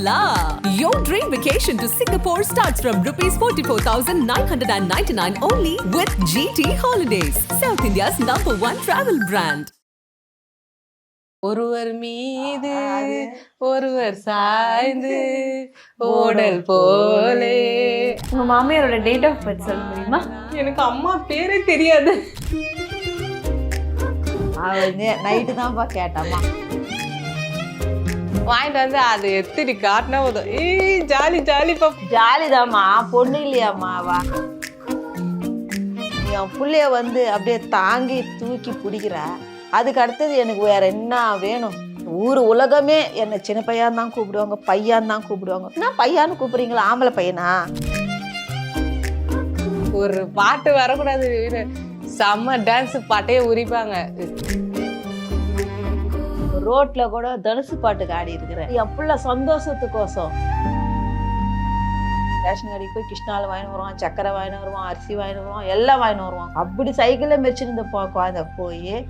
la! Your dream vacation to Singapore starts from rupees 44,999 only with GT Holidays, South India's number one travel brand. ஒருவர் மீது ஒருவர் சாய்ந்து ஓடல் போலே உங்க மாமியாரோட டேட் ஆஃப் பர்த் சொல்ல முடியுமா எனக்கு அம்மா பேரே தெரியாது அவன் நைட்டு தான்ப்பா கேட்டாம்மா வாங்கிட்டு வந்து அது எத்திரி காட்டினா போதும். ஏய் ஜாலி ஜாலி பாப்பா ஜாலிதாம்மா பொண்ணு இல்லையாம்மா அவ. என் புள்ளைய வந்து அப்படியே தாங்கி தூக்கி பிடிக்கிறா. அதுக்கு அடுத்தது எனக்கு வேற என்ன வேணும்? ஊர் உலகமே என்னை சின்ன பையன் தான் கூப்பிடுவாங்க பையன் தான் கூப்பிடுவாங்க. என்ன பையான்னு கூப்பிடுறீங்களா? ஆம்பளை பையனா? ஒரு பாட்டு வரக்கூடாது. செம்ம டான்ஸ் பாட்டையே உரிப்பாங்க. ரோட்ல கூட தனுசு பாட்டுக்கு ஆடி இருக்கிறேன். என் சந்தோஷத்துக்கோசம். ரேஷன் கடைக்கு போய் கிருஷ்ணாவில் வாங்கிட்டு வருவான் சக்கரை வாங்கிட்டு வருவான் அரிசி வாங்கினு வருவான் எல்லாம் வாங்கிட்டு வருவான். அப்படி சைக்கிளில் மெச்சிருந்த போ குழந்தை போய்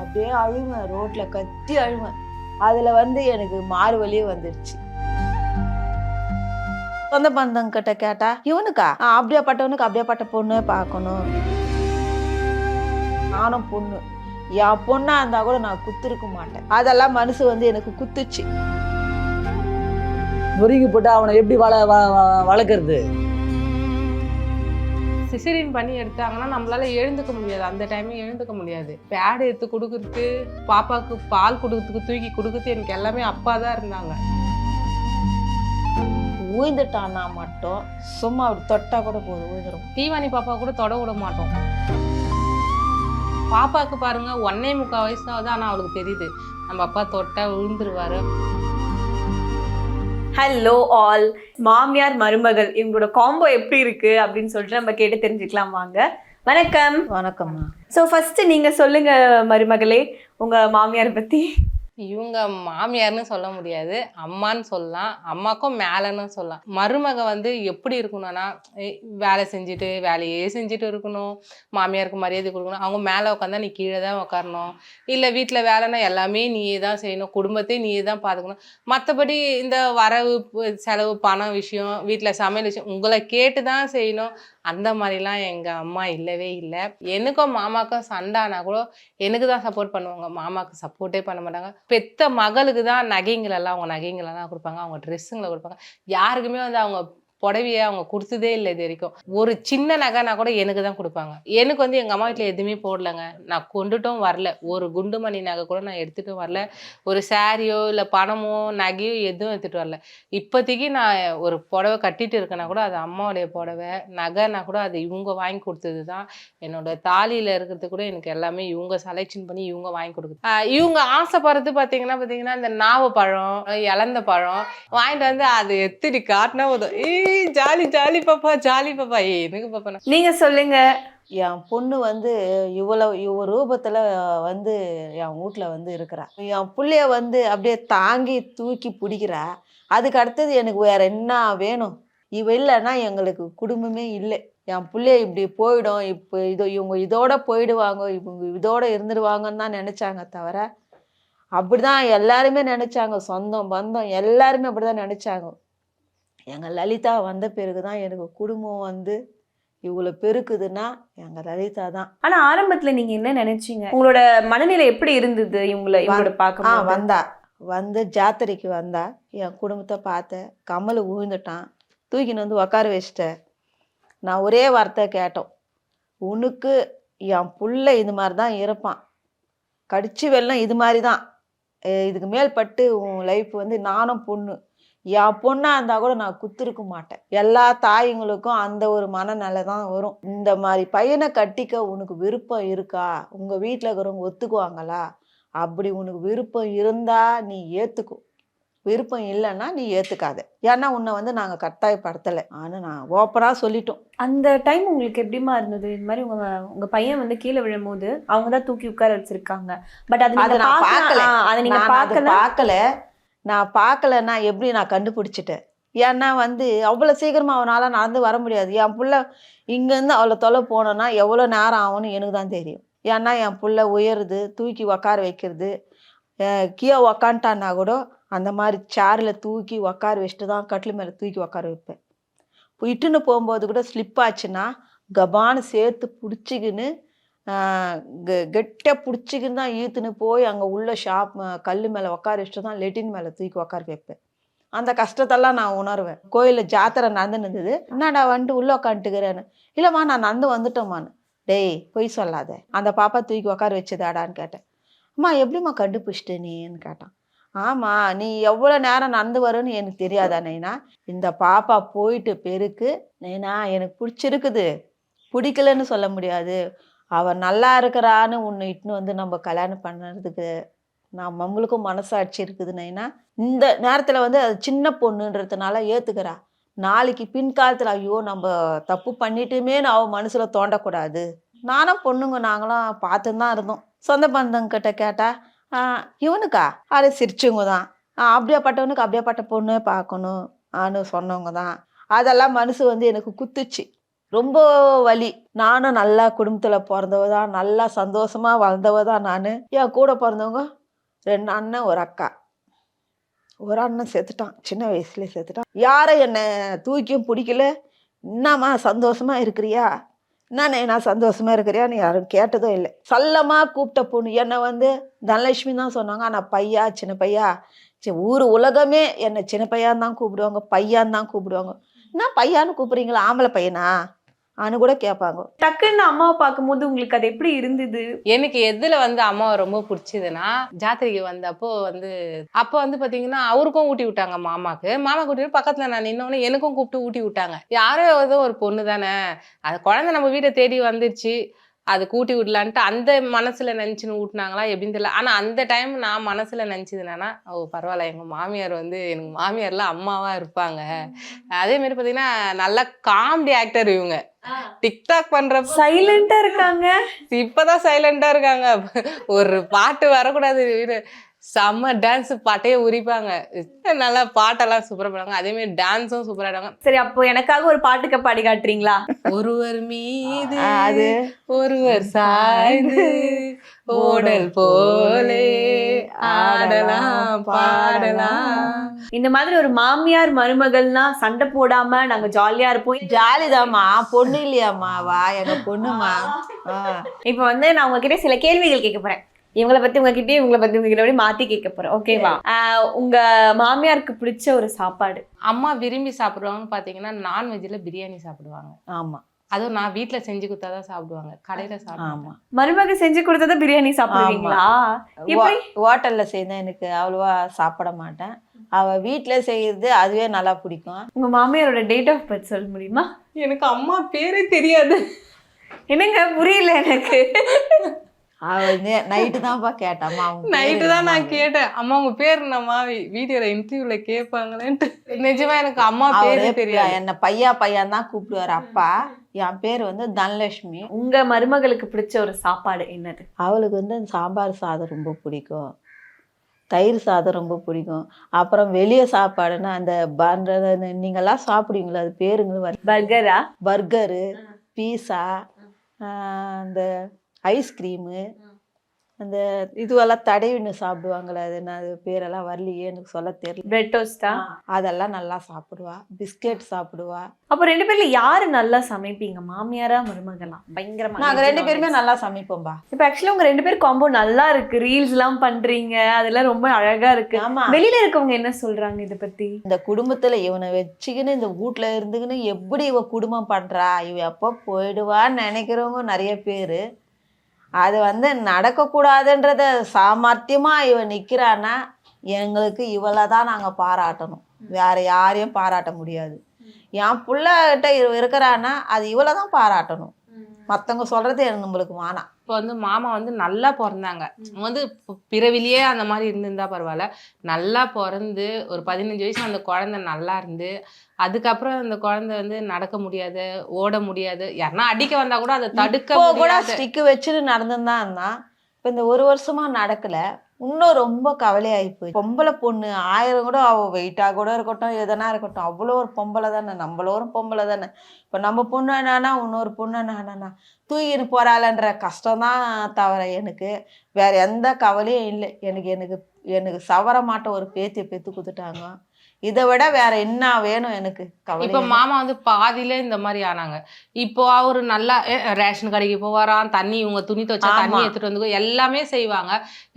அப்படியே அழுவேன் ரோட்ல கத்தி அழுவேன். அதுல வந்து எனக்கு மாறு வழியே வந்துடுச்சு சொந்த பந்தம் கிட்ட கேட்டா இவனுக்கா? ஆ, அப்படியே பட்ட பொண்ணு பார்க்கணும். நானும் பொண்ணு. என் பொண்ணா இருந்தா கூட நான் குத்திருக்க மாட்டேன். அதெல்லாம் மனசு வந்து எனக்கு குத்துச்சு. நொறுங்கி போட்டு அவனை எப்படி வள வளர்க்கறது? சிசரின் பண்ணி எடுத்தாங்கன்னா நம்மளால எழுந்துக்க முடியாது. அந்த டைமே எழுந்துக்க முடியாது. பேட் எடுத்து கொடுக்கறது பாப்பாவுக்கு பால் கொடுக்கறதுக்கு தூக்கி கொடுக்கறது எனக்கு எல்லாமே அப்பா தான் இருந்தாங்க. ஊய்ந்துட்டான்னா மட்டும் சும்மா அப்படி தொட்டா கூட போதும் ஊய்ந்துடும் தீவானி பாப்பா கூட தொட விட மாட்டோம். பாப்பாவுக்கு பாருங்க ஒன்னே முக்கால் வயசு தான் ஆகுது ஆனா அவளுக்கு தெரியுது. நம்ம அப்பா தொட்டா விழுந்துருவாரு. ஹலோ ஆல் மாமியார் மருமகள் இவங்களோட காம்போ எப்படி இருக்கு அப்படின்னு சொல்லிட்டு நம்ம கேட்டு தெரிஞ்சுக்கலாம் வாங்க. வணக்கம். வணக்கம்மா. ஸோ ஃபர்ஸ்ட் நீங்க சொல்லுங்க மருமகளே உங்க மாமியார் பத்தி. இவங்க மாமியார்னு சொல்ல முடியாது. அம்மான்னு சொல்லலாம். அம்மாக்கும் மேலன்னு சொல்லலாம். மருமக வந்து எப்படி இருக்கணும்னா ஏய், வேலை செஞ்சுட்டு வேலையே செஞ்சுட்டு இருக்கணும். மாமியாருக்கு மரியாதை கொடுக்கணும். அவங்க மேலே உட்காந்தா நீ கீழே தான் உட்காரணும் இல்லை வீட்டில் வேலைன்னா எல்லாமே நீயே தான் செய்யணும். குடும்பத்தையும் நீயே தான் பார்த்துக்கணும் மற்றபடி இந்த வரவு செலவு பணம் விஷயம் வீட்டில் சமையல் விஷயம் உங்களை கேட்டு தான் செய்யணும். அந்த மாதிரிலாம் எங்கள் அம்மா இல்லவே இல்லை. எனக்கும் மாமாக்கும் சண்டானா கூட எனக்கு தான் சப்போர்ட் பண்ணுவாங்க. மாமாவுக்கு சப்போர்ட்டே பண்ண மாட்டாங்க. பெத்த மகளுக்கு தான் நகைங்களெல்லாம் அவங்க நகைங்களெல்லாம் கொடுப்பாங்க. அவங்க ட்ரெஸ்ஸுங்களை கொடுப்பாங்க. யாருக்குமே வந்து அவங்க புடவைய அவங்க கொடுத்ததே இல்லை இது வரைக்கும். ஒரு சின்ன நகைனா கூட எனக்கு தான் கொடுப்பாங்க. எனக்கு வந்து எங்கள் அம்மா வீட்டில் எதுவுமே போடலைங்க. நான் கொண்டுட்டும் வரல. ஒரு குண்டுமணி நகை கூட நான் எடுத்துட்டும் வரல. ஒரு சாரியோ இல்லை பணமோ நகையோ எதுவும் எடுத்துகிட்டு வரல. இப்போதைக்கு நான் ஒரு புடவை கட்டிட்டு இருக்கேன்னா கூட அது அம்மாவுடைய புடவை. நகைனா கூட அது இவங்க வாங்கி கொடுத்தது தான். என்னோட தாலியில் இருக்கிறது கூட எனக்கு எல்லாமே இவங்க செலெக்ஷன் பண்ணி இவங்க வாங்கி கொடுக்குது. இவங்க ஆசைப்படுறது பார்த்தீங்கன்னா பார்த்தீங்கன்னா இந்த நாவ பழம் இலந்த பழம் வாங்கிட்டு வந்து அது எத்திரி காட்டினா போதும். ஏய் ஜாலி ஜாலி பாப்பா ஜாலி பாப்பா. ஏய் எனக்கு பாப்பா நீங்க சொல்லுங்க. என் பொண்ணு வந்து இவ்வளவு இவ ரூபத்துல வந்து என் வீட்ல வந்து இருக்கிறா. என் புள்ளைய வந்து அப்படியே தாங்கி தூக்கி பிடிக்கிறா. அதுக்கு அடுத்தது எனக்கு வேற என்ன வேணும்? இவ இல்லைன்னா எங்களுக்கு குடும்பமே இல்லை. என் பிள்ளைய இப்படி போயிடும். இப்போ இதோ இவங்க இதோட போயிடுவாங்க. இவங்க இதோட இருந்துடுவாங்கன்னு தான் நினைச்சாங்க தவிர அப்படிதான் எல்லாருமே நினைச்சாங்க. சொந்தம் பந்தம் எல்லாருமே அப்படிதான் நினைச்சாங்க. எங்க லலிதா வந்த பிறகுதான் எனக்கு குடும்பம் வந்து இவ்வளோ பெருக்குதுன்னா எங்க லலிதா தான். ஆனா ஆரம்பத்துல நீங்க என்ன நினைச்சீங்க? உங்களோட மனநிலை எப்படி இருந்தது? இவங்கள இவங்களோட ஆ பார்க்க வந்தா. வந்து ஜாத்திரைக்கு வந்தா என் குடும்பத்தை பார்த்தேன் கமல் ஊழ்ந்துட்டான் தூக்கின்னு வந்து உக்கார வச்சிட்டேன் நான் ஒரே வார்த்தை கேட்டோம். உனக்கு என் புள்ள இது மாதிரி தான் இருப்பான். கடிச்சு வெள்ளம் இது மாதிரி தான் இதுக்கு மேல் பட்டு உன் லைஃப் வந்து நானும் பொண்ணு. என் பொண்ணா இருந்தா கூட நான் குத்திருக்க மாட்டேன். எல்லா தாய்ங்களுக்கும் அந்த ஒரு மனநிலை தான் வரும். இந்த மாதிரி பையனை கட்டிக்க உனக்கு விருப்பம் இருக்கா? உங்க வீட்டில் இருக்கிறவங்க ஒத்துக்குவாங்களா? அப்படி உனக்கு விருப்பம் இருந்தா நீ ஏத்துக்கோ. விருப்பம் இல்லைன்னா நீ ஏத்துக்காத. ஏன்னா உன்னை வந்து நாங்க கட்டாயப்படுத்தலை. ஆனா நான் ஓப்பனா சொல்லிட்டோம். அந்த டைம் உங்களுக்கு எப்படிமா இருந்தது? இந்த மாதிரி உங்க உங்க பையன் வந்து கீழே விழும்போது அவங்க தான் தூக்கி உட்கார வச்சிருக்காங்க. பட் அது அதை நான் பார்க்கல. அதை நீங்க பார்க்கல. பார்க்கல. நான் பார்க்கலன்னா எப்படி நான் கண்டுபிடிச்சிட்டேன்? ஏன்னா வந்து அவ்வளோ சீக்கிரமாக அவனால் நடந்து வர முடியாது. என் புள்ள இங்கேருந்து அவ்வளோ தொலை போனோன்னா எவ்வளோ நேரம் ஆகும்னு எனக்கு தான் தெரியும். ஏன்னா என் புள்ள உயருது தூக்கி உக்கார வைக்கிறது அஹ் கீழே உக்காந்துட்டான்னா கூட அந்த மாதிரி சேரில் தூக்கி உக்கார வச்சுட்டு தான் கட்டில் மேலே தூக்கி உக்கார வைப்பேன். இட்டுன்னு போகும்போது கூட ஸ்லிப் ஆச்சுன்னா கபான்னு சேர்த்து பிடிச்சிக்கின்னு கெட்ட பிடிச்சிக்கின்னு தான் ஈத்துன்னு போய் அங்கே உள்ள ஷாப் கல் மேலே உக்கார வச்சுட்டு தான் லெட்டின் மேலே தூக்கி உக்கார வைப்பேன். அந்த கஷ்டத்தெல்லாம் நான் உணர்வேன். கோயிலில் ஜாத்திரை நடந்து நின்றுது என்னடா வந்துட்டு உள்ளே உக்காந்துட்டுக்கிறேன்னு இல்லைம்மா நான் நடந்து வந்துட்டோம்மான்னு. டேய் பொய் சொல்லாத. அந்த பாப்பா தூக்கி உக்கார வச்சதாடான்னு கேட்டேன். அம்மா எப்படிம்மா கண்டுபிடிச்சிட்டு நீன்னு கேட்டான். ஆமாம் நீ எவ்வளோ நேரம் நடந்து வரும்னு எனக்கு தெரியாதா நைனா? இந்த பாப்பா போயிட்டு பெருக்கு நைனா எனக்கு பிடிச்சிருக்குது. பிடிக்கலன்னு சொல்ல முடியாது. அவ நல்லா இருக்கிறான்னு உன்னை இட்டுன்னு வந்து நம்ம கல்யாணம் பண்ணுறதுக்கு நான் நம்மளுக்கும் மனசாட்சி இருக்குதுன்னா இந்த நேரத்தில் வந்து அது சின்ன பொண்ணுன்றதுனால ஏற்றுக்கிறா நாளைக்கு பின்காலத்தில் ஐயோ நம்ம தப்பு பண்ணிட்டுமேன்னு அவள் மனசில் தோண்டக்கூடாது. நானும் பொண்ணுங்க நாங்களும் பார்த்துன்னு தான் இருந்தோம். சொந்த பந்தங்கிட்ட கேட்டா இவனுக்கா? அது சிரிச்சவங்க தான். அப்படியாப்பட்டவனுக்கு அப்படியாப்பட்ட பொண்ணு பார்க்கணும். ஆன்னு சொன்னவங்க தான். அதெல்லாம் மனசு வந்து எனக்கு குத்துச்சு. ரொம்ப வலி. நானும் நல்லா குடும்பத்தில் பிறந்தவ தான் நல்லா சந்தோஷமாக வளர்ந்தவ தான் நான். என் கூட பிறந்தவங்க ரெண்டு அண்ணன் ஒரு அக்கா. ஒரு அண்ணன் செத்துட்டான் சின்ன வயசுல செத்துட்டான் யாரும் என்னை தூக்கியும் பிடிக்கல. என்னம்மா சந்தோஷமாக இருக்கிறியா? என்னண்ணே நான் சந்தோஷமாக இருக்கிறியான்னு யாரும் கேட்டதும் இல்லை. சல்லமாக கூப்பிட்ட பொண்ணு. என்னை வந்து தனலட்சுமி தான் சொன்னாங்க. ஆனால் பையா சின்ன பையா? சரி ஊர் உலகமே என்னை சின்ன பையான்னு தான் கூப்பிடுவாங்க பையான் தான் கூப்பிடுவாங்க. என்ன பையான்னு கூப்பிட்றீங்களா? ஆம்பளை பையனா? அனு கூட கேட்பாங்க டக்குன்னு அம்மாவை பார்க்கும்போது உங்களுக்கு அது எப்படி இருந்தது? எனக்கு எதுல வந்து அம்மாவை ரொம்ப பிடிச்சதுன்னா ஜாத்திரைக்கு வந்தப்போ வந்து அப்போ வந்து பாத்தீங்கன்னா அவருக்கும் ஊட்டி விட்டாங்க மாமாக்கு. மாமா கூட்டி பக்கத்துல நான் நின்னோடனே எனக்கும் கூப்பிட்டு ஊட்டி விட்டாங்க. யாரோ ஏதோ ஒரு பொண்ணு தானே அது குழந்தை நம்ம வீட்டை தேடி வந்துருச்சு. அது கூட்டி விடலான்ட்டு அந்த மனசுல நினைச்சுன்னு ஊட்டினாங்களா எப்படின்னு தெரியல. ஆனா அந்த டைம் நான் மனசுல நினைச்சது என்னன்னா ஓ பரவாயில்ல எங்க மாமியார் வந்து எனக்கு மாமியார்லாம் அம்மாவா இருப்பாங்க. அதே மாதிரி பாத்தீங்கன்னா நல்ல காமெடி ஆக்டர் இவங்க. டிக்டாக் பண்றப்ப சைலண்டா இருக்காங்க. இப்பதான் சைலண்டா இருக்காங்க. ஒரு பாட்டு வரக்கூடாது வீடு. செம்ம டான்ஸ் பாட்டையே உரிப்பாங்க. நல்லா பாட்டெல்லாம் சூப்பரா பாடுவாங்க. அதே மாதிரி டான்ஸும் சூப்பரா ஆடுவாங்க. சரி அப்போ எனக்காக ஒரு பாட்டுக்கு பாடி காட்டுறீங்களா? ஒருவர் மீது அது. ஒருவர் சாய்ந்து ஓடல் போலே ஆடலாம் பாடலாம். இந்த மாதிரி ஒரு மாமியார் மருமகள்னா சண்டை போடாம நாங்க ஜாலியா இருப்போம். ஜாலிதாம்மா பொண்ணு இல்லையாம்மா? வா எங்க பொண்ணுமா? இப்போ வந்து நான் உங்ககிட்ட சில கேள்விகள் கேட்க போறேன். இவங்கள பத்தி உங்ககிட்டயே இவங்கள பத்தி உங்ககிட்ட அப்படி மாத்தி கேட்க போறேன். ஓகேவா ஆஹ் உங்க மாமியாருக்கு பிடிச்ச ஒரு சாப்பாடு? அம்மா விரும்பி சாப்பிடுவாங்கன்னு பாத்தீங்கன்னா நான்வெஜ்ல பிரியாணி சாப்பிடுவாங்க. ஆமா. அதுவும் நான் வீட்ல செஞ்சு கொடுத்தாதான் சாப்பிடுவாங்க. கடையில சாப்பிடுவாங்க. ஆமா. மருமக செஞ்சு கொடுத்தத பிரியாணி சாப்பிடுவீங்களா? எப்படி? ஹோட்டல்ல செய்தா எனக்கு அவ்வளவா சாப்பிட மாட்டேன். அவ வீட்ல செய்யறது அதுவே நல்லா பிடிக்கும். உங்க மாமியாரோட டேட் ஆஃப் பர்த் சொல்ல முடியுமா? எனக்கு அம்மா பேரே தெரியாது. என்னங்க? புரியல எனக்கு. நைட்டு தான்ப்பா பேரு நைட்டு தான் நான்? கேட்டேன். அம்மா உங்க பேர் என்னம்மா? வீடியோல இன்டர்வியூல கேட்பாங்களேன்ட்டு நிஜமா எனக்கு அம்மா பேரே தெரியாது. என்ன பையா பையன் தான் கூப்பிடுவாரு அப்பா. என் பேர் வந்து தனலட்சுமி. உங்க மருமகளுக்கு பிடிச்ச ஒரு சாப்பாடு என்னது? அவளுக்கு வந்து அந்த சாம்பார் சாதம் ரொம்ப பிடிக்கும். தயிர் சாதம் ரொம்ப பிடிக்கும். அப்புறம் வெளியே சாப்பாடுன்னா அந்த பண்றது நீங்கள்லாம் சாப்பிடுவீங்களா? அது பேருங்க பர்கரா? பர்கரு பீஸா அந்த ஐஸ்கிரீமு அந்த இதுவெல்லாம் தடவின்னு சாப்பிடுவாங்களே அது என்ன அது பேரெல்லாம் வரலையே எனக்கு சொல்ல தெரியல. பிரெட் டோஸ்டா அதெல்லாம் நல்லா சாப்பிடுவா. பிஸ்கெட் சாப்பிடுவா. அப்போ ரெண்டு பேர்ல யாரு நல்லா சமைப்பீங்க? மாமியாரா மருமகளா? பயங்கரமா. நாங்கள் ரெண்டு பேருமே நல்லா சமைப்போம்பா. இப்போ ஆக்சுவலா உங்க ரெண்டு பேர் காம்போ நல்லா இருக்கு. ரீல்ஸ் எல்லாம் பண்றீங்க. அதெல்லாம் ரொம்ப அழகா இருக்கு. ஆமா. வெளியில இருக்கவங்க என்ன சொல்றாங்க இத பத்தி? இந்த குடும்பத்துல இவனை வச்சுக்கின்னு இந்த வீட்ல இருந்துக்கின்னு எப்படி இவ குடும்பம் பண்றா? இவ எப்போ போயிடுவான்னு நினைக்கிறவங்க நிறைய பேர். அது வந்து நடக்கக்கூடாதுன்றத சாமர்த்தியமா இவ நிக்கிறான்னா எங்களுக்கு இவளை தான் நாங்கள் பாராட்டணும். வேற யாரையும் பாராட்ட முடியாது. என் புள்ளகிட்ட இருக்கிறான்னா அது இவளை தான் பாராட்டணும். மற்றவங்க சொல்றது நம்மளுக்கு வேணாம் இப்போ வந்து மாமா வந்து நல்லா பிறந்தாங்க. வந்து பிறவிலேயே அந்த மாதிரி இருந்திருந்தா பரவாயில்ல. நல்லா பிறந்து ஒரு பதினஞ்சு வயசு அந்த குழந்தை நல்லா இருந்து அதுக்கப்புறம் அந்த குழந்தை வந்து நடக்க முடியாது ஓட முடியாது. யாருன்னா அடிக்க வந்தா கூட அதை தடுக்க கூட ஸ்டிக்கு வச்சுட்டு நடந்துன்னு தான் இருந்தான் இப்போ இந்த ஒரு வருஷமா நடக்கல. இன்னும் ரொம்ப கவலையாகி போய் பொம்பளை பொண்ணு ஆயிரம் கூட அவ வெயிட்டாக கூட இருக்கட்டும் எதனா இருக்கட்டும் அவ்வளோ ஒரு பொம்பளை தானே நம்மளோரும் பொம்பளை தானே. இப்போ நம்ம பொண்ணு என்னன்னா இன்னொரு பொண்ணு என்னன்னா தூக்கின்னு போகிறாளன்ற கஷ்டம் தான் தவிர எனக்கு. வேற எந்த கவலையும் இல்லை. எனக்கு எனக்கு எனக்கு சவர மாட்ட ஒரு பேத்தியை பெற்று கொடுத்துட்டாங்க. இதை விட வேற என்ன வேணும் எனக்கு? இப்ப மாமா வந்து பாதியில இந்த மாதிரி ஆனாங்க. இப்போ அவரு நல்லா ரேஷன் கடைக்கு போவாராம் தண்ணி இவங்க துணி துவைச்சா தண்ணி. எடுத்துட்டு வந்து எல்லாம் செய்வாங்க.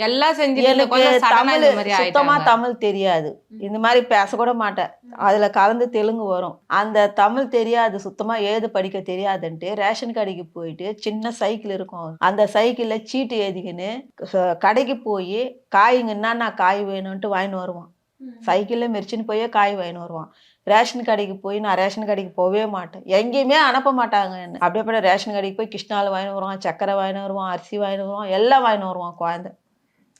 எல்லாம் சடனா தமிழ் சுத்தமா தமிழ் தெரியாது. இந்த மாதிரி பேசக்கூட மாட்டேன். அதுல கலந்து தெலுங்கு வரும். அந்த தமிழ் தெரியாது சுத்தமா எழுத படிக்க தெரியாதுன்ட்டு ரேஷன் கடைக்கு போயிட்டு சின்ன சைக்கிள் இருக்கும். அந்த சைக்கிள்ல சீட்டு எழுதிக்கின்னு கடைக்கு போய் காய்ங்க என்னென்ன காய் வேணும்ன்ட்டு வாங்கின்னு வருவான். சைக்கிளில் மெரிச்சின்னு போய் காய் வாங்கின்னு வருவான். ரேஷன் கடைக்கு போய் நான் ரேஷன் கடைக்கு போகவே மாட்டேன். எங்கேயுமே அனுப்ப மாட்டாங்க என்ன. அப்படியே போய் ரேஷன் கடைக்கு போய் கிருஷ்ணாவில் வாங்கின்னு வருவான் சக்கரை வாங்கின்னு வருவான் அரிசி வாங்கின்னு வருவான் எல்லாம் வாங்கின்னு வருவான் குழந்தை.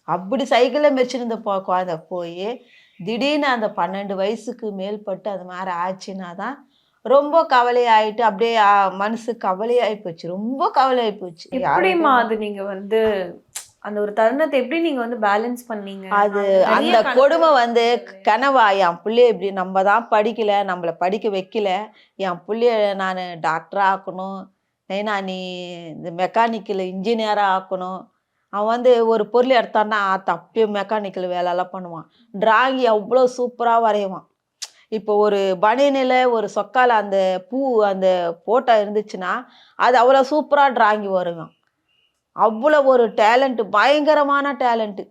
அப்படி சைக்கிளில் மெரிச்சிருந்த போ குழந்தை போய் திடீர்னு அந்த பன்னெண்டு வயசுக்கு மேல்பட்டு அது மாதிரி ஆச்சுன்னா தான் ரொம்ப கவலையாயிட்டு அப்படியே மனசு கவலையாகி போச்சு. ரொம்ப கவலையாகி போச்சு. எப்படிம்மா அது நீங்க வந்து அந்த ஒரு தருணத்தை எப்படி நீங்க வந்து பேலன்ஸ் பண்ணீங்க? அது அந்த கொடுமை வந்து கனவா என் பிள்ளைய இப்படி நம்ம தான் படிக்கல நம்மளை படிக்க வைக்கல. என் பிள்ளைய நான் டாக்டராக ஆக்கணும். ஏன்னா நீ இந்த மெக்கானிக்கல் இன்ஜினியராக ஆக்கணும். அவன் வந்து ஒரு பொருள் எடுத்தான்னா தப்பே மெக்கானிக்கல் வேலையெல்லாம் பண்ணுவான். டிராயிங் அவ்வளோ சூப்பராக வரைவான் இப்போ ஒரு பனியனில் ஒரு சொக்கால அந்த பூ அந்த போட்டோ இருந்துச்சுன்னா அது அவ்வளோ சூப்பராக டிராயிங் வரைவான் அவ்வளோ ஒரு டேலண்ட்டு பயங்கரமான டேலண்ட்டு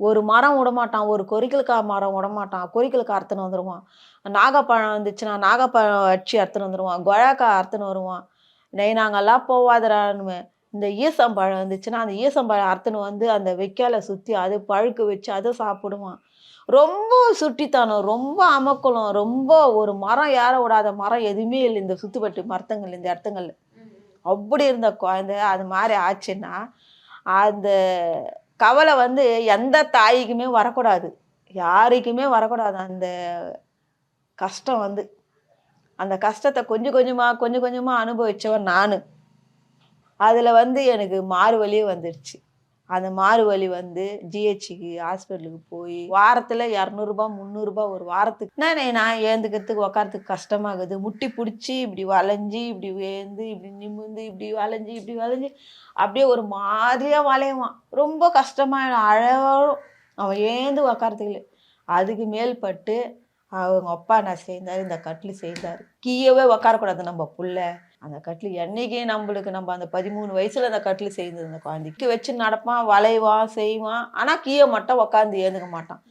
ஒரு மரம் விடமாட்டான் ஒரு கொரிக்கலுக்காய் மரம் விடமாட்டான். கொரிக்கலுக்காய் அறுத்துன்னு வந்துடுவான் நாகப்பழம் வந்துச்சுன்னா நாகப்பழம் அடிச்சு அறுத்துன்னு வந்துடுவான் கொழக்காய் அறுத்துன்னு வருவான். நெய் நாங்கள்லாம் போவாதடான்னு இந்த ஈசம்பழம் வந்துச்சுன்னா அந்த ஈசம்பழம் அறுத்துன்னு வந்து அந்த வெக்கால சுற்றி அது பழுக்க வச்சு அதை சாப்பிடுவான். ரொம்ப சுட்டித்தனம் ரொம்ப அமக்குளம் ரொம்ப ஒரு மரம் ஏற விடாத மரம் எதுவுமே இல்லை. இந்த சுத்துப்பட்டு மரத்தங்கள் இந்த இடத்துங்களில். அப்படி இருந்த குழந்தை அது மாதிரி ஆச்சுன்னா அந்த கவலை வந்து எந்த தாய்க்குமே வரக்கூடாது. யாருக்குமே வரக்கூடாது. அந்த கஷ்டம் வந்து. அந்த கஷ்டத்தை கொஞ்சம் கொஞ்சமாக கொஞ்சம் கொஞ்சமாக அனுபவித்தவன் நான். அதில் வந்து எனக்கு மாறு வழியே வந்துடுச்சு அந்த மாறு வலி வந்து ஜிஹெச்சுக்கு ஹாஸ்பிட்டலுக்கு போய் வாரத்தில் இரநூறுபா முந்நூறுபா ஒரு வாரத்துக்கு. என்ன நான் ஏந்துக்கிறதுக்கு உக்காரத்துக்கு கஷ்டமாகுது. முட்டி பிடிச்சி இப்படி வளைஞ்சி இப்படி வேந்து இப்படி நிமிந்து இப்படி வளைஞ்சி இப்படி வளைஞ்சி அப்படியே ஒரு மாதிரியாக வளையவான். ரொம்ப கஷ்டமாக அழகும் அவன் ஏந்து உக்காரத்துக்கு அதுக்கு மேல்பட்டு அவங்க அப்பா நான் சேர்ந்தாரு இந்த கட்டில் சேர்ந்தாரு கீயவே உக்காரக்கூடாது நம்ம புள்ள. அந்த கட்டில் என்னைக்கே நம்மளுக்கு நம்ம அந்த பதிமூணு வயசுல அந்த கட்டில் சேர்ந்தது அந்த குழந்தைக்கு. வச்சு நடப்பான் வளைவான் செய்வான். ஆனால் கீழே மட்டும் உக்காந்து ஏந்துக்க மாட்டான்.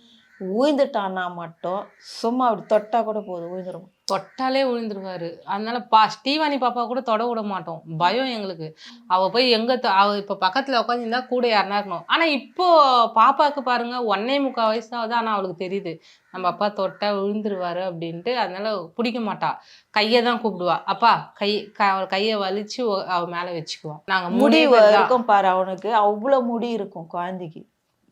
ஊய்ந்துட்டான்னா மட்டும் சும்மா அப்படி தொட்டா கூட போதும் ஊய்ந்துருவான். தொட்டாலே விழுந்துருவாரு அதனால பா ஸ்டீவானி பாப்பா கூட தொட விட மாட்டோம். பயம் எங்களுக்கு. அவ போய் எங்க அவ இப்ப பக்கத்துல உட்காந்துருந்தா கூட யாருனா இருக்கணும். ஆனா இப்போ பாப்பாக்கு பாருங்க ஒன்னே முக்கால் வயசு ஆகுது ஆனா அவளுக்கு தெரியுது. நம்ம அப்பா தொட்டா விழுந்துருவாரு அப்படின்ட்டு. அதனால பிடிக்க மாட்டா. கையை தான் கூப்பிடுவா. அப்பா கை க- அவ கையை வலிச்சு அவ மேல வச்சுக்குவா. நாங்க முடி. இருக்கும் பாரு அவனுக்கு அவ்வளோ முடி இருக்கும் குழந்தைக்கு.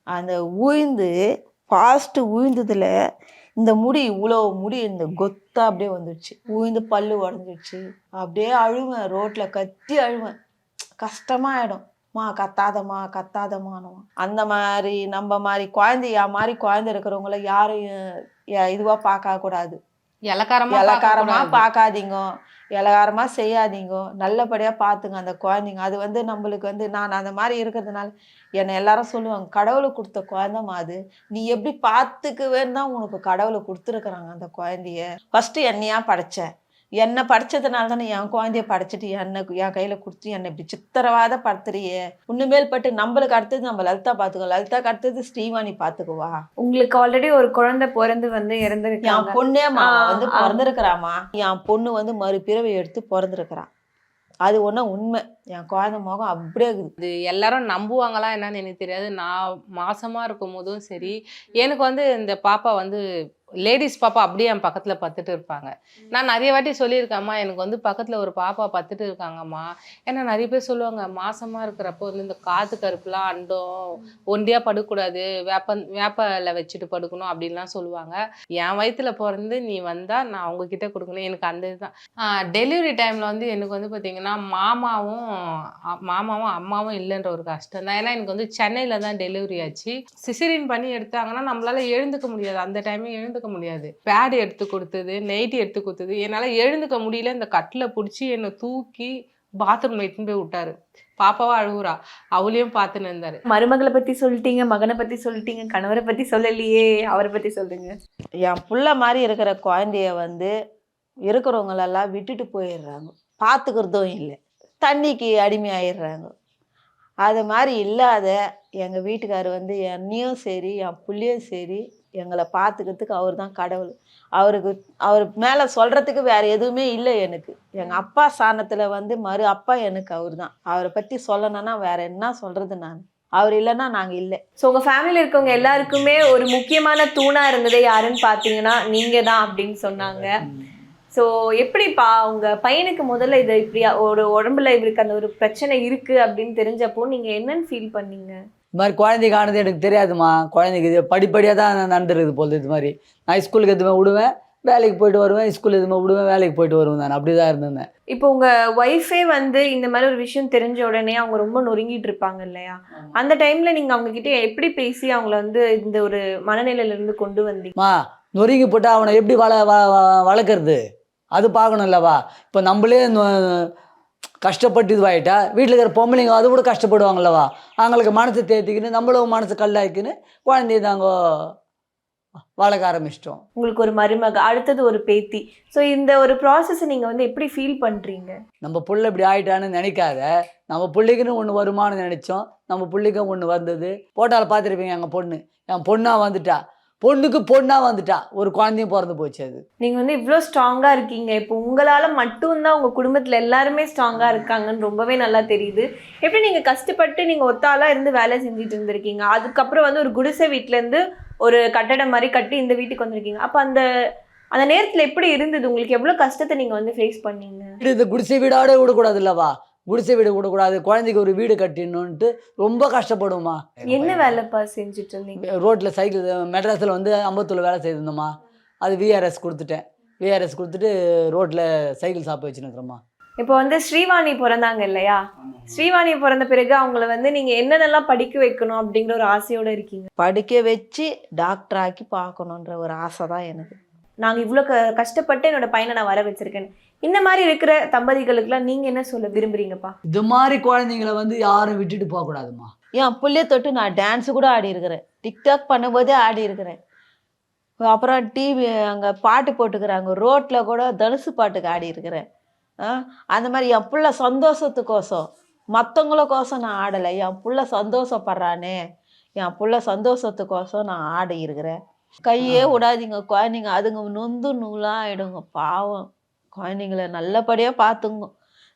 அந்த உயிர்ந்து ஃபாஸ்ட்டு உயிர்ந்ததுல இந்த முடி இவ்வளோ முடி இந்த கொத்தா அப்படியே வந்துடுச்சு உயிர்ந்து பல்லு உடஞ்சிடுச்சு அப்படியே அழுவேன் ரோட்டில் கத்தி அழுவேன். கஷ்டமாயிடும். மா கத்தாதம்மா கத்தாதம்மானுவான் அந்த மாதிரி நம்ம மாதிரி குழந்தையா மாதிரி குழந்தை இருக்கிறவங்கள யாரும் இதுவாக பார்க்கக்கூடாது. இலக்காரமா. பார்க்காதீங்க. இலகாரமா செய்யாதீங்க. நல்லபடியா பார்த்துங்க அந்த குழந்தைங்க. அது வந்து நம்மளுக்கு வந்து நான் அந்த மாதிரி இருக்கிறதுனால என்னை எல்லாரும் சொல்லுவாங்க கடவுளுக்கு கொடுத்த குழந்தைமா அது. நீ எப்படி பார்த்துக்குவேன்னு தான் உனக்கு கடவுளை கொடுத்துருக்குறாங்க அந்த குழந்தைய. ஃபர்ஸ்ட் என்னையா படைச்ச? என்னை படைச்சதுனால தானே என் குழந்தைய படைச்சிட்டு என்னை என் கையில கொடுத்து என்னை இப்படி சித்திரவாத படுத்துறியே. உன்னுமேல் பட்டு நம்மளுக்கு அடுத்தது நம்ம லலிதா பார்த்துக்கோ லலிதாக்கு அடுத்தது ஸ்ரீவாணி பார்த்துக்குவா உங்களுக்கு ஆல்ரெடி ஒரு குழந்தை பிறந்து வந்து என் இறந்துருக்காங்க பொண்ணே வந்து. பிறந்திருக்கிறாமா என் பொண்ணு வந்து மறுபிறவை எடுத்து பிறந்திருக்கிறா. அது ஒண்ணு உண்மை. என் குழந்தை முகம் அப்படியே இருக்குது. இது எல்லாரும் நம்புவாங்களா என்னன்னு எனக்கு தெரியாது. நான் மாசமா இருக்கும் போதும் சரி எனக்கு வந்து இந்த பாப்பா வந்து லேடிஸ் பாப்பா அப்படியே என் பக்கத்துல பத்துட்டு இருப்பாங்க. நான் நிறைய வாட்டி சொல்லியிருக்கேம்மா எனக்கு வந்து பக்கத்துல ஒரு பாப்பா பத்துட்டு இருக்காங்கம்மா. ஏன்னா நிறைய பேர் சொல்லுவாங்க மாசமா இருக்கிறப்போ வந்து இந்த காத்து கருப்புலாம் அண்டம் ஒண்டியா படுக்கக்கூடாது வேப்ப வேப்பல வச்சுட்டு படுக்கணும் அப்படின்லாம் சொல்லுவாங்க. என் வயித்துல பிறந்து நீ வந்தா நான் அவங்க கிட்ட கொடுக்கணும். எனக்கு அந்த இதுதான். டெலிவரி டைம்ல வந்து எனக்கு வந்து பாத்தீங்கன்னா மாமாவும் மாமாவும் அம்மாவும் இல்லைன்ற ஒரு கஷ்டம் தான். ஏன்னா எனக்கு வந்து சென்னையில தான் டெலிவரி ஆச்சு. சிசரின் பண்ணி எடுத்தாங்கன்னா நம்மளால எழுந்துக்க முடியாது. அந்த டைமே எழுந்துக்க முடியாது. பேட் எடுத்து கொடுத்தது நைட்டி எடுத்து கொடுத்தது. என்னால எழுந்துக்க முடியல. இந்த கட்டில் பிடிச்சி என்னை தூக்கி பாத்ரூம்ல இட்டுன்னு போய் விட்டாரு. பாப்பாவா அழுகுறா அவளையும் பார்த்துன்னு இருந்தாரு. மருமகளை பத்தி சொல்லிட்டீங்க மகனை பத்தி சொல்லிட்டீங்க கணவரை பத்தி சொல்லலையே அவரை பத்தி சொல்லுங்க. என் புள்ள மாதிரி இருக்கிற குழந்தைய வந்து இருக்கிறவங்களெல்லாம் விட்டுட்டு போயிடுறாங்க. பார்த்துக்கிறதும் இல்லை. தண்ணிக்கு அடிமையாயிடுறாங்க. அது மாதிரி இல்லாத எங்கள் வீட்டுக்கார் வந்து என்னையும் சரி என் புள்ளையும் சரி எங்களை பார்த்துக்கிறதுக்கு அவர் தான் கடவுள். அவருக்கு அவர் மேலே சொல்கிறதுக்கு வேறு எதுவுமே இல்லை எனக்கு. எங்கள் அப்பா சாணத்தில் வந்து மறு அப்பா எனக்கு அவர் தான் அவரை பற்றி சொல்லணும்னா வேறு என்ன சொல்கிறது நான்? அவர் இல்லைன்னா நாங்கள் இல்லை. ஸோ உங்கள் ஃபேமிலியில் இருக்கவங்க எல்லாருக்குமே ஒரு முக்கியமான தூணாக இருந்ததே யாருன்னு பார்த்தீங்கன்னா நீங்கள் தான் அப்படின்னு சொன்னாங்க. ஸோ எப்படிப்பா உங்கள் பையனுக்கு முதல்ல இது இப்படி ஒரு உடம்புல இவருக்கு அந்த ஒரு பிரச்சனை இருக்குது அப்படின்னு தெரிஞ்சப்போ நீங்கள் என்னன்னு ஃபீல் பண்ணீங்க? இது மாதிரி குழந்தைக்கு ஆனது எனக்கு தெரியாதுமா குழந்தைக்கு இது படிப்படியாக தான் நடந்துருக்குது போல இது மாதிரி. நான் ஸ்கூலுக்கு எதுவுமே விடுவேன். வேலைக்கு போயிட்டு வருவேன். ஸ்கூல் எதுவுமே விடுவேன். வேலைக்கு போயிட்டு வருவேன் நான். அப்படி தான் இருந்தேன். இப்போ உங்க ஒய்ஃபே வந்து இந்த மாதிரி ஒரு விஷயம் தெரிஞ்ச உடனே அவங்க ரொம்ப நொறுங்கிட்டு இருப்பாங்க இல்லையா? அந்த டைம்ல நீங்க அவங்க கிட்ட எப்படி பேசி அவங்கள வந்து இந்த ஒரு மனநிலையில இருந்து கொண்டு வந்தீங்க? மா நொறுங்கி போட்டால் அவனை எப்படி வள வளர்க்குறது? அது பார்க்கணும்லவா இப்போ நம்மளே கஷ்டப்பட்டு இதுவாயிட்டா? வீட்டில் இருக்கிற பொம்பளைங்க அது கூட கஷ்டப்படுவாங்கல்லவா அவங்களுக்கு மனசு தேத்திக்கின்னு நம்மளும் மனசு கல்லாக்கின்னு குழந்தைய தாங்க வளர்க்க ஆரம்பிச்சிட்டோம். உங்களுக்கு ஒரு மருமக அடுத்தது ஒரு பேத்தி. ஸோ இந்த ஒரு ப்ராசஸ் நீங்க வந்து எப்படி ஃபீல் பண்றீங்க? நம்ம புள்ள இப்படி ஆயிட்டான்னு நினைக்காத. நம்ம பிள்ளைக்குன்னு ஒன்று வருமானு நினச்சோம். நம்ம பிள்ளைக்கும் ஒன்று வந்தது. போட்டால் பார்த்துருப்பீங்க எங்கள் பொண்ணு. என் பொண்ணா வந்துட்டா. பொண்ணுக்கு பொண்ணா வந்துட்டா. ஒரு குழந்தையும் பிறந்து போச்சு அது. நீங்க வந்து இவ்வளோ ஸ்ட்ராங்கா இருக்கீங்க. இப்போ உங்களால மட்டும்தான் உங்க குடும்பத்துல எல்லாருமே ஸ்ட்ராங்கா இருக்காங்கன்னு ரொம்பவே நல்லா தெரியுது. எப்படி நீங்க கஷ்டப்பட்டு நீங்க ஒத்தாளா இருந்து வேலை செஞ்சுட்டு இருந்திருக்கீங்க? அதுக்கப்புறம் வந்து ஒரு குடிசை வீட்ல இருந்து ஒரு கட்டடம் மாதிரி கட்டி இந்த வீட்டுக்கு வந்திருக்கீங்க. அப்ப அந்த அந்த நேரத்துல எப்படி இருந்தது? உங்களுக்கு எவ்வளவு கஷ்டத்தை நீங்க வந்து ஃபேஸ் பண்ணீங்க? இந்த குடிசை வீடாட விடக்கூடாது இல்லவா? குடிசை வீடு விடக்கூடாது குழந்தைக்கு ஒரு வீடு கட்டிடணுன்ட்டு ரொம்ப கஷ்டப்படுமா என்ன வேலைப்பா செஞ்சுட்டு இருந்தீங்க ரோட்டில் சைக்கிள் மெட்ராஸில் வந்து அம்பத்தூரில் வேலை செய்திருந்தோம்மா. அது விஆர்எஸ் கொடுத்துட்டேன். விஆர்எஸ் கொடுத்துட்டு ரோட்டில் சைக்கிள் சாப்பிட்டு வச்சுருக்கிறோம்மா இப்போ வந்து ஸ்ரீவாணி பிறந்தாங்க இல்லையா? ஸ்ரீவாணி பிறந்த பிறகு அவங்கள வந்து நீங்க என்னென்னலாம் படிக்க வைக்கணும் அப்படிங்கிற ஒரு ஆசையோட இருக்கீங்க? படிக்க வச்சு டாக்டர் ஆக்கி பார்க்கணுன்ற ஒரு ஆசை தான் எனக்கு. நாங்க இவ்வளோ க கஷ்டப்பட்டு என்னோட பையனை நான் வர வச்சிருக்கேன். இந்த மாதிரி இருக்கிற தம்பதிகளுக்குலாம் நீங்க என்ன சொல்ல விரும்புறீங்கப்பா? இது மாதிரி குழந்தைங்கள வந்து யாரும் விட்டுட்டு போகக்கூடாதும்மா என் புள்ளைய தொட்டு நான் டான்ஸு கூட ஆடி இருக்கிறேன். டிக்டாக் பண்ணும்போதே ஆடி இருக்கிறேன். அப்புறம் டிவி அங்கே பாட்டு போட்டுக்கிறாங்க. ரோட்டில் கூட தனுசு பாட்டுக்கு ஆடி இருக்கிறேன். ஆ, அந்த மாதிரி என் புள்ள சந்தோஷத்துக்கோசம். மற்றவங்களுக்கோசம் நான் ஆடலை. என் புள்ள சந்தோஷப்படுறானே. என் புள்ள சந்தோஷத்துக்கோசம் நான் ஆடி இருக்கிறேன். கையே விடாதீங்க குழந்தைங்க அதுங்க நொந்து நூலாக ஆயிடுங்க. பாவம். குழந்தைங்கள நல்லபடியாக பார்த்துங்க.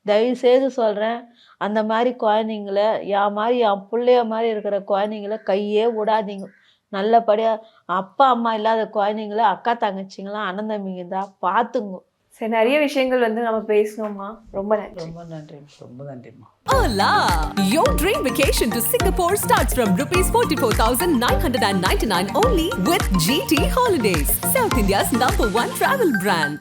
தயவு செய்து சொல்கிறேன் அந்த மாதிரி குழந்தைங்கள என் மாதிரி என் பிள்ளைய மாதிரி இருக்கிற குழந்தைங்கள கையே விடாதீங்க. நல்லபடியாக அப்பா அம்மா இல்லாத குழந்தைங்கள அக்கா தங்கச்சிங்களாம் அண்ணன் தம்பிங்க தான் பார்த்துங்க. சரி நிறைய விஷயங்கள் வந்து நம்ம பேசணுமா ரொம்ப நன்றி. ரொம்ப நன்றி ரொம்ப நன்றிம்மா. Hola! Your dream vacation to Singapore starts from rupees 44,999 only with GT Holidays, South India's number one travel brand.